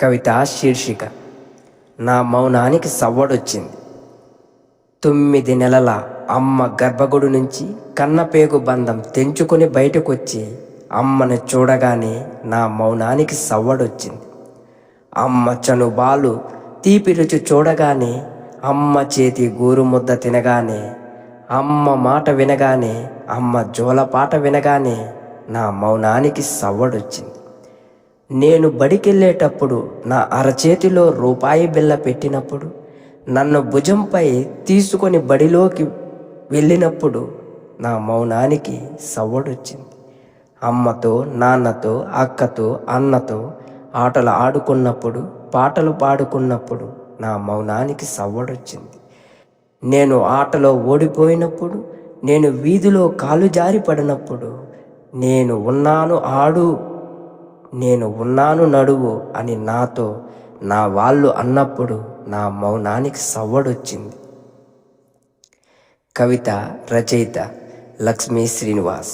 కవిత శీర్షిక. నా మౌనానికి సవ్వడొచ్చింది. తొమ్మిది నెలల అమ్మ గర్భగుడి నుంచి కన్నపేగు బంధం తెంచుకొని బయటకొచ్చి అమ్మని చూడగానే నా మౌనానికి సవ్వడొచ్చింది. అమ్మ చనుబాలు తీపి రుచి చూడగానే అమ్మ చేతి గోరు ముద్ద తినగానే అమ్మ మాట వినగానే అమ్మ జోలపాట వినగానే నా మౌనానికి సవ్వడొచ్చింది. నేను బడికెళ్ళేటప్పుడు నా అరచేతిలో రూపాయి బిల్ల పెట్టినప్పుడు నన్ను భుజంపై తీసుకొని బడిలోకి వెళ్ళినప్పుడు నా మౌనానికి సవ్వడొచ్చింది. అమ్మతో నాన్నతో అక్కతో అన్నతో ఆటలు ఆడుకున్నప్పుడు పాటలు పాడుకున్నప్పుడు నా మౌనానికి సవ్వడొచ్చింది. నేను ఆటలో ఓడిపోయినప్పుడు నేను వీధిలో కాలు జారి పడినప్పుడు నేను ఉన్నాను ఆడు నేను ఉన్నాను నడువు అని నాతో నా వాళ్ళు అన్నప్పుడు నా మౌనానికి సవ్వడొచ్చింది. కవిత రచయిత లక్ష్మీ శ్రీనివాస్.